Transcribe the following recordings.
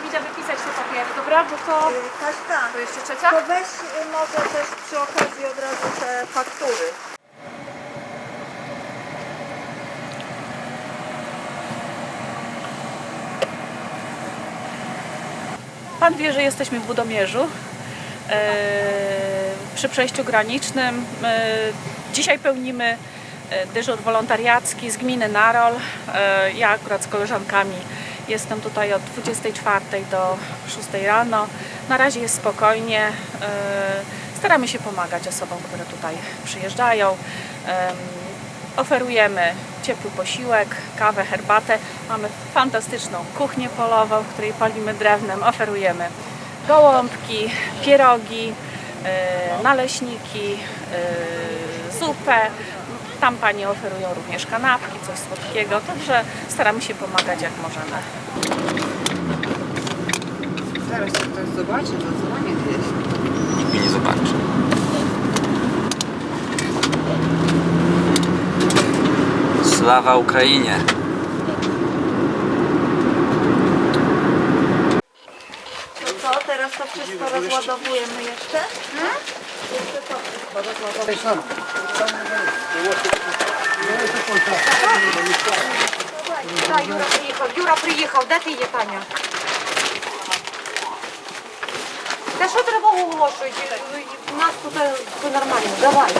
podpisać te papiery, dobra? Bo to, Kaśka, to jeszcze trzecia? to weź y, może też przy okazji od razu te faktury. Pan wie, że jesteśmy w Budomierzu e, przy przejściu granicznym. E, dzisiaj pełnimy e, dyżur wolontariacki z gminy Narol. E, ja akurat z koleżankami jestem tutaj od 24 do 6 rano. Na razie jest spokojnie. E, staramy się pomagać osobom, które tutaj przyjeżdżają. Em, Oferujemy ciepły posiłek, kawę, herbatę. Mamy fantastyczną kuchnię polową, w której palimy drewnem. Oferujemy gołąbki, pierogi, e, naleśniki, e, zupę. Tam panie oferują również kanapki, coś słodkiego. Także staramy się pomagać jak możemy. Zaraz jak ktoś zobaczy, zadzwonię gdzieś. Nikt mnie nie zobaczy. Sława Ukrainie! To co, teraz to wszystko rozładowujemy jeszcze? To wszystko Так, Юра приїхав. Юра приїхав. Де ти є, Таня? Та що треба оголошують? У нас тут е, все нормально. Давай.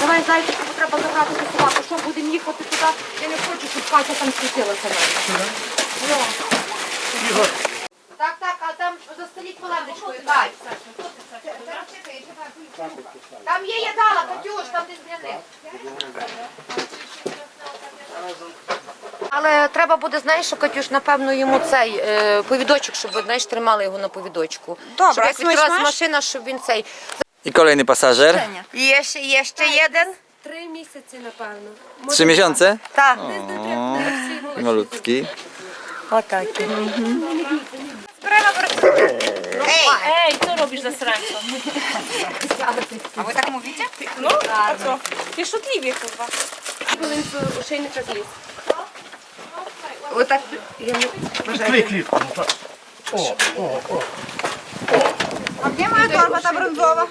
Давай, зайчик, бо треба забрати ту собаку. Що, будемо їхати туди? Я не хочу, щоб Катя там світилася навіть. Ну. Так, так, а там застеліть полемдочкою. Дай. Там є їдала, Катюш, там десь для. Але треба буде, знаєш, що, Катюш, напевно, йому цей е, повідочок, щоб знаєш, тримали його на повідочку. Добре, щоб як відкрилась смачно? машина, щоб він цей. I kolejny pasażer. Є ще, є ще jeden? Три місяці, напевно. Trzy miesiące? Так. O, malutki. Отак. Co niż zasrańcą. A wy tak mówicie? No, a co? Pieszczotliwie chyba. Uszyjny czas jest. O tak, ja nie... Klej klipką, tak. O, o, o. A gdzie moja torba ta brązowa?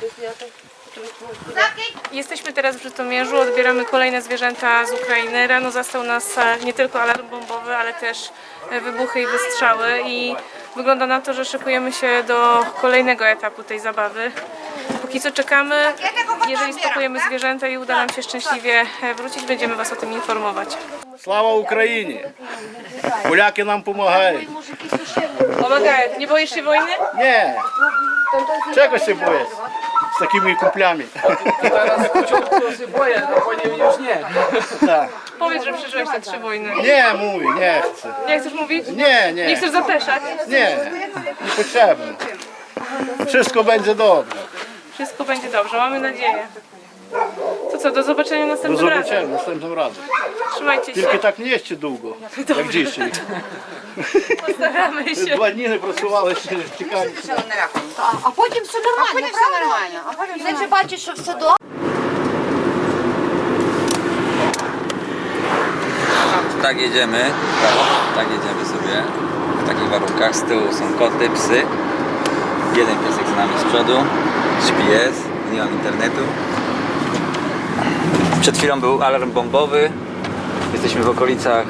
Jesteśmy teraz w Żytomierzu, odbieramy kolejne zwierzęta z Ukrainy. Rano zastał nas e, nie tylko alarm bombowy, ale też e, wybuchy i wystrzały i Wygląda na to, że szykujemy się do kolejnego etapu tej zabawy. Póki co czekamy. Jeżeli stopujemy zwierzęta i uda nam się szczęśliwie e, wrócić, będziemy Was o tym informować. Sława Ukrainie! Polacy nam pomagają. Pomagają. Nie boisz się wojny? Nie. Czego się boisz? z takimi kumplami. Teraz w się boję, no bo nie, już nie. Tak. Powiedz, że przeżyłeś te trzy wojny. Nie, mówi, nie chcę. Nie chcesz mówić? Nie, nie. Nie chcesz zapeszać? Nie, nie niepotrzebne. Wszystko będzie dobrze. Wszystko będzie dobrze, mamy nadzieję To co, do zobaczenia Do następnym razem. zobaczenia następnym razem. Trzymajcie się, Тільки так не їсти довго, як dzisiaj. postaramy się. Два дні не працювали, ще чекали. на рахунок. А потім все нормально, А потім все нормально. А потім все Значить, бачиш, що все добре. Tak jedziemy. Tak jedziemy sobie. W takich warunkach. Z tyłu są koty, psy. Jeden piesek z nami z przodu. Śpi jest. Nie mam internetu. Przed chwilą był alarm bombowy. Jesteśmy w okolicach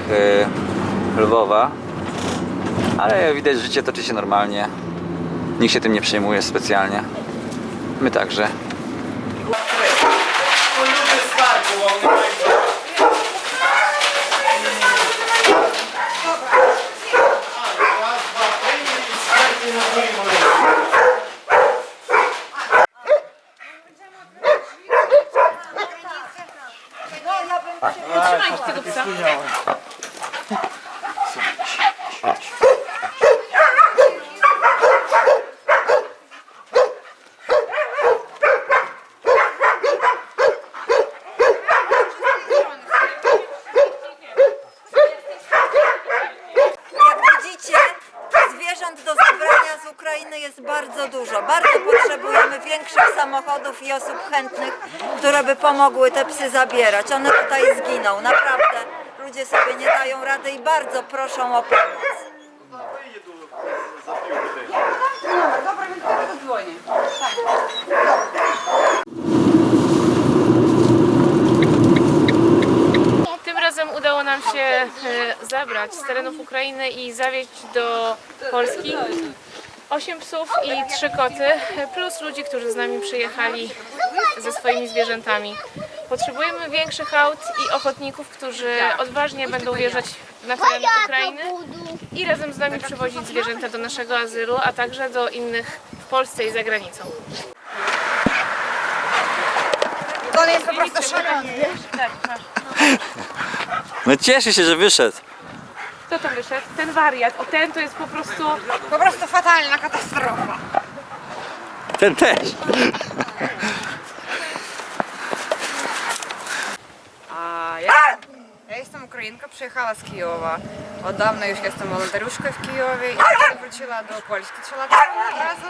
e, Lwowa. Ale widać, że życie toczy się normalnie. Nikt się tym nie przejmuje specjalnie. My także. Trzymajcie tego psa. Jak widzicie, zwierząt do zabrania z Ukrainy jest bardzo dużo. Bardzo potrzebujemy większych samochodów i osób chętnych, które by pomogły te psy zabierać. One tutaj zginą. Naprawdę ludzie sobie nie dają rady i bardzo proszą o pomoc. Tym razem udało nam się e, zabrać z terenów Ukrainy i zawieźć do Polski 8 psów i 3 koty, plus ludzi, którzy z nami przyjechali ze swoimi zwierzętami. Potrzebujemy większych aut i ochotników, którzy odważnie będą wjeżdżać na teren Ukrainy i razem z nami przywozić zwierzęta do naszego azylu, a także do innych w Polsce i za granicą. To jest po prostu szalony. No cieszę się, że wyszedł. Kto to wyszedł? Ten wariat. O ten to jest po prostu Po prostu fatalna katastrofa. Ten też. A ja, ja jestem Ukrainka, przyjechała z Kijowa. Od dawna już jestem wolontariuszką w Kijowie i kiedy wróciła do Polski trzy od razu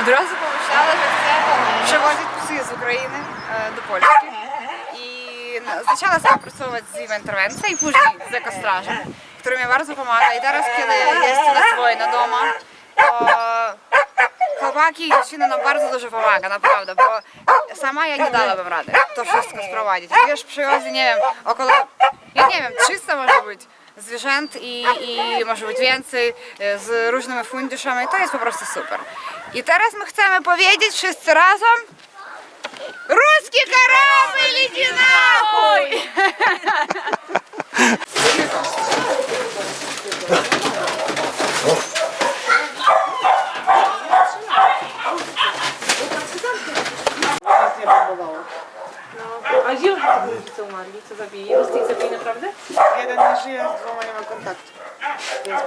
od razu pomyślała, że chcę przewozić psy z Ukrainy e, do Polski. I no, zaczęła współpracować z Iwo Interwencja i później z Ekostrażem, który mi bardzo pomaga. I teraz, kiedy jest u nas wojna doma, to chłopaki i dziewczyny nam bardzo dużo pomaga, naprawdę, bo sama ja nie dałabym rady to wszystko sprowadzić. Wiesz, przywiozli, nie wiem, około, ja nie wiem, 300 może być zwierzęt i, i może być więcej e, z różnymi funduszami, to jest po prostu super. I teraz my chcemy powiedzieć wszyscy razem Ruski karamelь, idzie nахуй! A gdzie już ci co umarli? Co zabili? Ruscy ich zabili naprawdę? Jeden nie żyje, z dwoma nie ma kontaktu. Więc